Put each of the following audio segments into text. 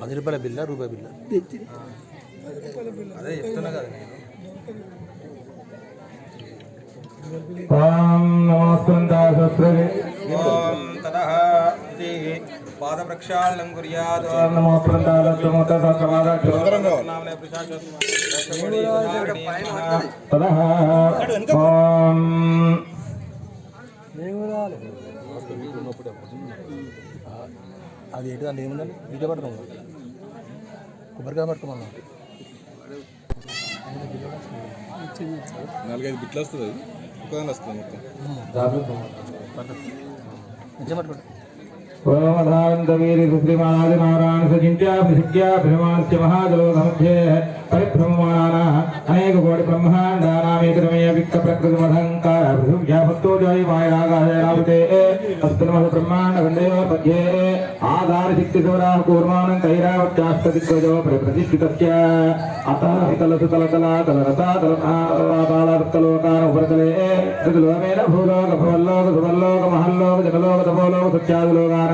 పది రూపాయల బిల్లా రూపాయి బిల్లా తెచ్చి అదే చెప్తున్నా కదా నేను ఓం నమస్కందాసస్త్రే ఓం తదః ఇది పాద ప్రక్షాళనం కుర్యాద్ ఓం తదః ఓం అది ఏంటి అంటే ఏముందండి? బీజ పడతాం కొబ్బరికాయ పట్టుకోమన్నా? నాలుగైదు బిట్లు వస్తుంది అది. ఒకదాని వస్తుంది మొత్తం. మంచిగా పట్టుకోండి ఓం అధాంతవీరి సుశ్రీమాది నారాయణ సజింత్యా ప్రసిద్ధ్యా భ్రమాంస్య మహాజలోకమధ్యే పరిభ్రమమాన అనేక కోటి బ్రహ్మాండానామేకరమేయ విక్క ప్రకృతి మధంకార పృథివ్యాపత్తో జాయి మాయాగాయ రామతే బ్రహ్మాండ ఖండయో పద్యే ఆధార శక్తి సౌరాహ కూర్మానం కైరావత్యాస్త దిగ్గజో ప్రతిష్ఠితస్య అత తలసు తలతల తలరత తలతాళలోకాన ఉపరితలే ఋతులోకేన భూలోక భవల్లోక సువర్లోక మహల్లోక జగలోక తపోలోక సత్యాదిలోకాన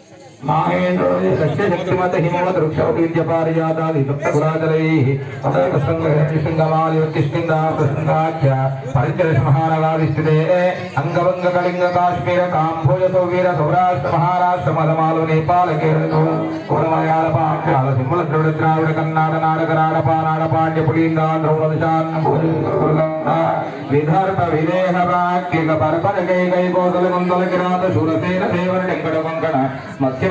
ప్లక్షకుజ కౌంజ శాఖశాల్ సప్తపురాజలైః అంగవంగ కళింగ కాశ్మీర కాంభోజ సౌవీర సౌరాష్ట్ర మహారాష్ట్ర మదమాలు నేపాల కేరళ సింహల ద్రవిడ ద్రావిడ కర్ణాట నాటక నాడపా నాడపాండ్య పులీంగా విదర్భ విదేహ వాక్యక పరపర కై కై కోసల మందల కిరాత శూరసేన దేవర వెంకట కొంకణ మత్స్య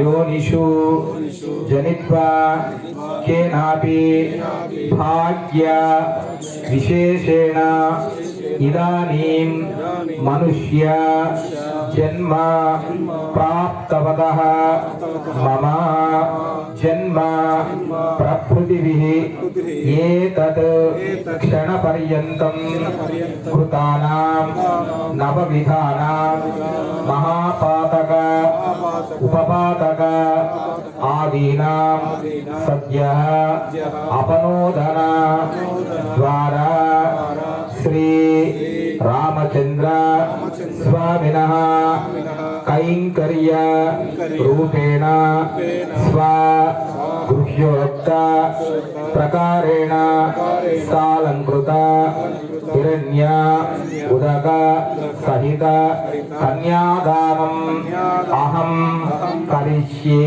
योनिषु जनित्वा केनापि भाग्य विशेषेण इदानीं मनुष्य जन्म प्राप्तवतः ప్రకృతిభిः ఏతత్ క్షణపర్యంతం కృతానాం నవవిధానాం మహాపాతక ఉపపాతక ఆదీనాం సద్యః అపనోదన ద్వారా శ్రీ రామచంద్ర స్వామిన కైంకర్య రూపేణ స్వ గృహ్యోక్త ప్రకారేణ సాలంకృత హిరణ్య ఉదక సహిత కన్యాదానం అహం కరిష్యే.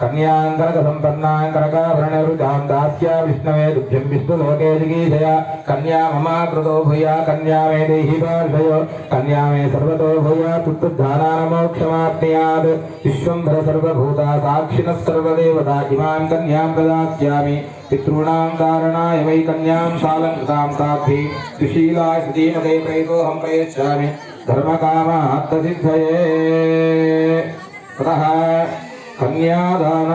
कन्याङ्करकसम्पन्नाङ्करकाभरणरुदां दास्या विष्णवे दुभ्यं विष्णुलोके जिगीषय कन्या ममा ममाकृतो भूया, कन्या मे देहि पार्षयो कन्या मे सर्वतो भूया पुत्रधानानमोक्षमाप्नुयात् विश्वम्भर सर्वभूता साक्षिणः सर्वदेवता इमां कन्यां प्रदास्यामि। पितॄणां कारणाय वै कन्यां सालङ्कृतां साक्षी सुशीलाय श्रीमते प्रेतोऽहं प्रयच्छामि। धर्मकामात्तसिद्धये। ततः కన్యాదాన.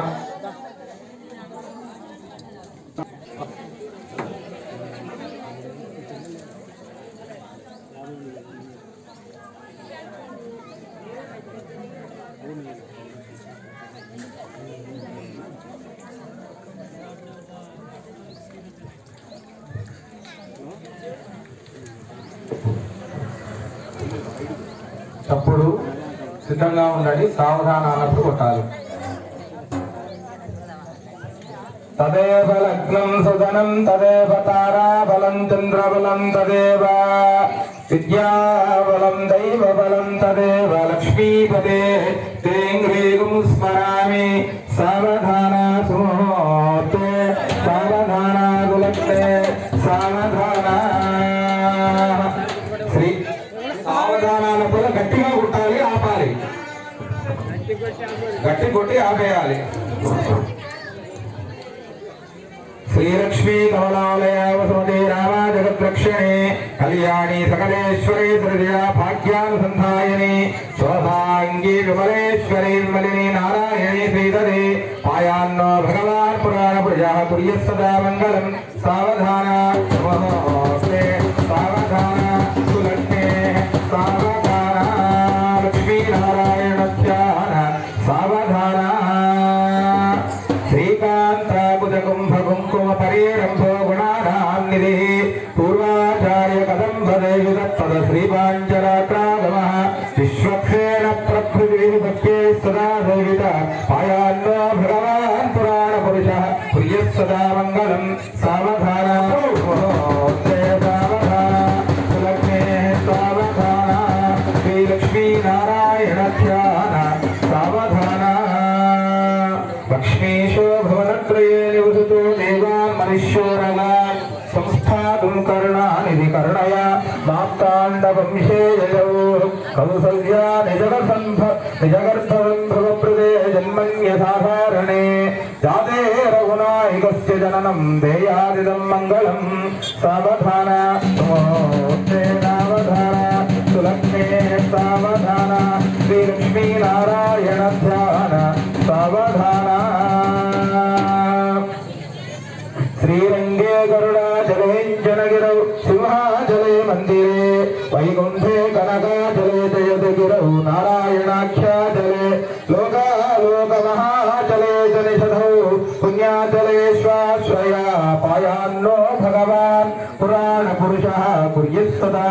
తప్పుడు సిద్ధంగా ఉండండి సావధానాలకు కొట్టాలి తదేవ లగ్నం సుధనం తదేవ తారాబలం చంద్రబలం తదేవ విద్యాబలం దైవబలం తదేవ లక్ష్మీపదే. తేంగ్రీగుం స్మరామి సావధాన సుమోతే సావధాన దులక్తే సావధాన. శ్రీ గట్టిగా కుట్టాలి ఆపాలి. గట్టి కొట్టి ఆపేయాలి. శ్రీలక్ష్మీ కమలాలయ వసుమతి రామా జగద్రక్షణే కళ్యాణి సకలేశ్వరి సృజయా భాగ్యానుసంధాయని శోభాంగి విమలేశ్వరి విమలిని నారాయణి శ్రీధరి పాయాన్నో భగవాన్ పురాణ ప్రజా పుర్య సదా మంగళం సావధాన సావధాన సులక్ష్మే సావధాన లక్ష్మీనారాయణ ధ్యాన సావధాన శ్రీకాంతాబుజకుంభకుంకుమ పరీరంభో గుణానాం నిధి పూర్వాచార్య కదంబదేవి తత్పద శ్రీపాంచరాత్రాగమ విశ్వక్షేణ ప్రకృతి భక్తే సదా సేవిత పాయాన్నో భగవాన్ పురాణ పురుష ప్రియ సదా మంగళం సావధాన. సావధాన సులక్ష్మే మాప్తాండ వంశే యయౌ కౌసల్యా నిజగర్భ జన్మన్యసాధారణే జాతే రఘునాయకస్య జననం దేయాదిదం మంగళం సావధాన సావధాన సులక్ష్మే సావధాన శ్రీలక్ష్మీనారాయణ ధ్యాన సావధాన శ్రీరంగే గరుడా సింహాచలే మందిరే వైకుంఠే కనకాచలే జయతి గిరౌ నారాయణాఖ్యాచలే లోకాలోక మహాచలే జనిషధౌ పుణ్యాచలే శ్వాశ్రయ పాయాన్నో భగవాన్ పురాణ పురుష కుర్య సదా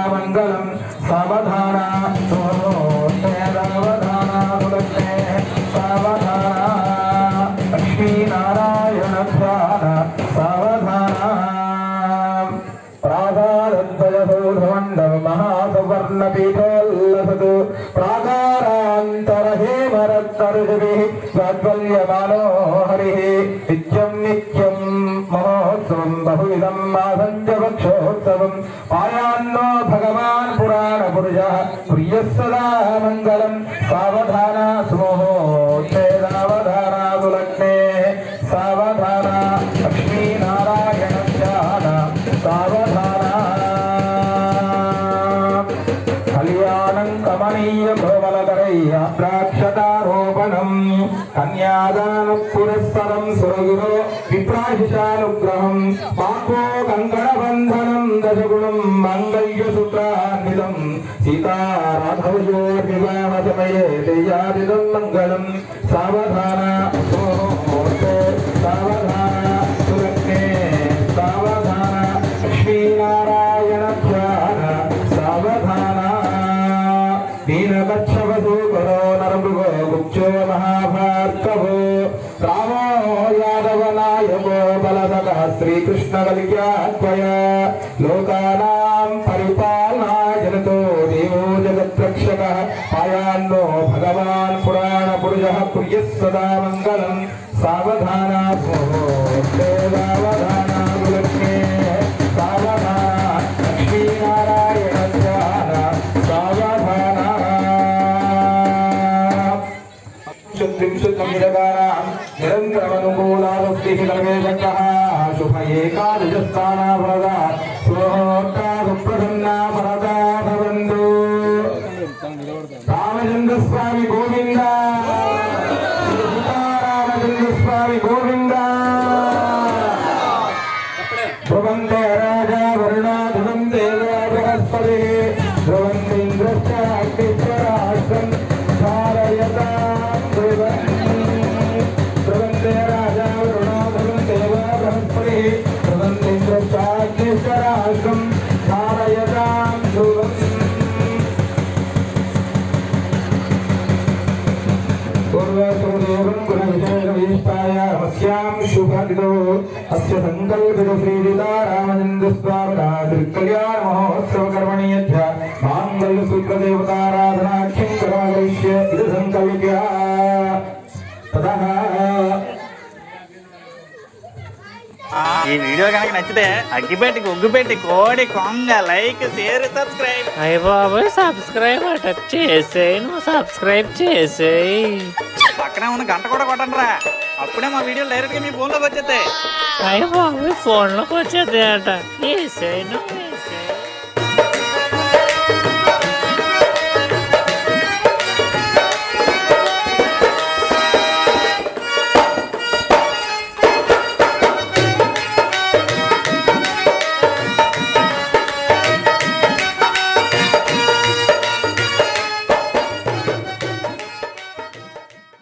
మహోత్సవం బహువిధం మాసంజవక్షోత్సవం పాయాన్నో భగవాన్ పురాణ పురుష ప్రియ సదా మంగళం సావధాన సుమోహోత్తే సావధాన లక్ష్మీనారాయణ ధ్యాన సావధాన కళ్యాణం కమనీయ భవనకరయ్యాద్రాక్షతారోపణం కన్యాదాన పురస్సరం సురగురో విప్రాశిషానుగ్రహం పాపో కంకణబంధనం దశగుణం మంగళ్యసూత్రాన్వితం సీతారాఘవయో వివాహ సమయే దేయాదిదం మంగళం. సావధాన శ్రీకృష్ణ కలిగ్యాత్వయ లోకానాం పరిపాలనాజనతో దేవో జగద్రక్షక పాయాన్నో భగవాన్ పురాణ పురుష. ప్రియ చతుర్వింశతిరగానాం నిరంతరమనుకూలావృత్తిः లవేశకः శుభ ఏకాదశస్థానావరద స్వోత్తాసుప్రసన్నా వరదా భవంతు రామచంద్ర స్వామి గోవింద సీతారామచంద్ర స్వామి గోవింద ధ్రువంతే రాజా వరుణా सर्वदेवं गुणविशेषविशिष्टाय मस्यां शुभदितो अस्य सङ्कल्पितश्रीरिता रामचन्द्रस्वामिनः तिरुकल्याणमहोत्सवकर्मणि यच्च माङ्गल्यसूत्रदेवताराधनाख्यं कराकरिष्य इति सङ्कल्प्य ततः ఈ వీడియో కనుక నచ్చితే అగ్గిపెట్టి గుగ్గుపెట్టి కోడి కొంగ లైక్ షేర్ సబ్స్క్రైబ్ అయ్య బాబోయ్ సబ్స్క్రైబ్ అట చేసేయి నువ్వు సబ్స్క్రైబ్ చేసేయి పక్కనే ఉన్న గంట కూడా కొట్టండి రా అప్పుడే మా వీడియో డైరెక్ట్గా మీ ఫోన్లోకి వచ్చేస్తాయి. అయ్య బాబోయ్ ఫోన్లోకి వచ్చేది అట